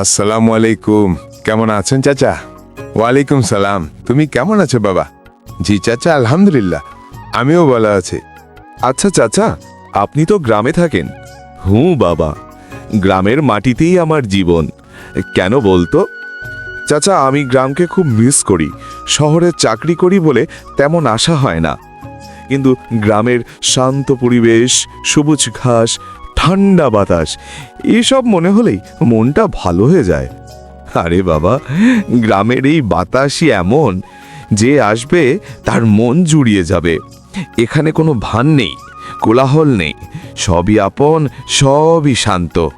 আসসালামু আলাইকুম। কেমন আছেন চাচা? ওয়ালাইকুম সালাম। তুমি কেমন আছো বাবা? জি চাচা, আলহামদুলিল্লাহ। আমিও ভালো আছি। আচ্ছা চাচা, আপনি তো গ্রামে থাকেন। হুঁ বাবা, গ্রামের মাটিতেই আমার জীবন। কেন বলতো? চাচা, আমি গ্রামকে খুব মিস করি। শহরে চাকরি করি বলে তেমন আশা হয় না। কিন্তু গ্রামের শান্ত পরিবেশ, সবুজ ঘাস ঠান্ডা বাতাস। এসব মনে হলেই মনটা ভালো হয়ে যায়। আরে বাবা, গ্রামের এই বাতাসই এমন, যে আসবে তার মন জুড়িয়ে যাবে। এখানে কোনো ভান নেই, কোলাহল নেই, সবই আপন, সবই শান্ত।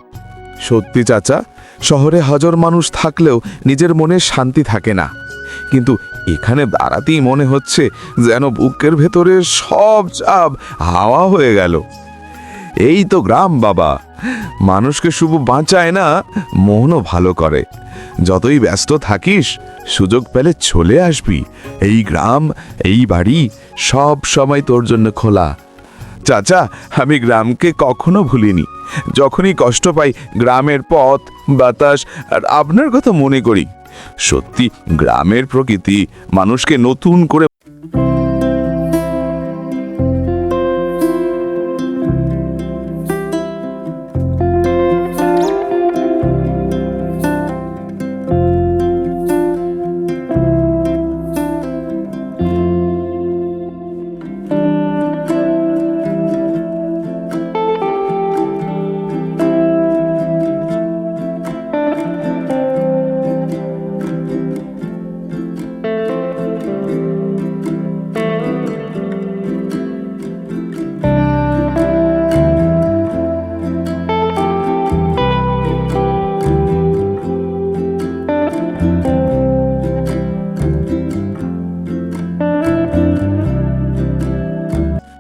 সত্যি চাচা, শহরে হাজার মানুষ থাকলেও নিজের মনে শান্তি থাকে না। কিন্তু এখানে দাঁড়াতেই মনে হচ্ছে যেন বুকের ভেতরে সব চাপ হাওয়া হয়ে গেল। এই তো গ্রাম, বাবা। মানুষকে শুভ বাঁচায় না, মনও ভালো করে। যতই ব্যস্ত থাকিস, সুযোগ পেলে চলে আসবি। এই গ্রাম, এই বাড়ি, সব সময় তোর জন্য খোলা। চাচা, আমি গ্রামকে কখনো ভুলিনি। যখনই কষ্ট পাই, গ্রামের পথ, বাতাস, আর আপনার কথা মনে করি। সত্যি, গ্রামের প্রকৃতি, মানুষকে নতুন করে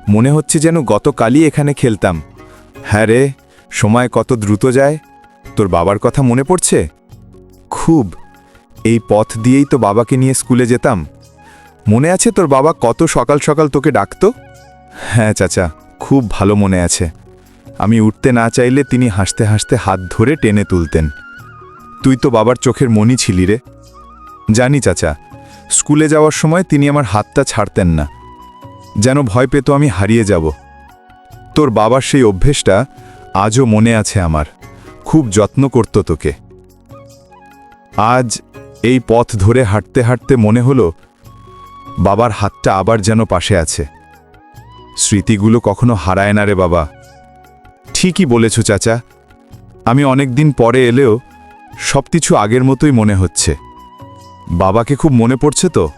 মনে হচ্ছে যেন গতকালই এখানে খেলতাম। হ্যাঁ রে, সময় কত দ্রুত যায়? তোর বাবার কথা মনে পড়ছে? খুব। এই পথ দিয়েই তো বাবাকে নিয়ে স্কুলে যেতাম। মনে আছে তোর বাবা কত সকাল সকাল তোকে ডাকতো? হ্যাঁ চাচা, খুব ভালো মনে আছে। আমি উঠতে না চাইলে তিনি হাসতে হাসতে হাত ধরে টেনে তুলতেন। তুই তো বাবার চোখের মনি ছিলি রে। জানি চাচা, স্কুলে যাওয়ার সময় তিনি আমার হাতটা ছাড়তেন না। যেন ভয় পেত আমি হারিয়ে যাব। তোর বাবার সেই অভ্যেসটা আজও মনে আছে আমার। খুব যত্ন করত তোকে। আজ এই পথ ধরে হাঁটতে হাঁটতে মনে হলো, বাবার হাতটা আবার যেন পাশে আছে। স্মৃতিগুলো কখনো হারায় না রে বাবা। ঠিকই বলেছ চাচা। আমি অনেক দিন পরে এলেও সব কিছু আগের মতোই মনে হচ্ছে। বাবাকে খুব মনে পড়ছে তো?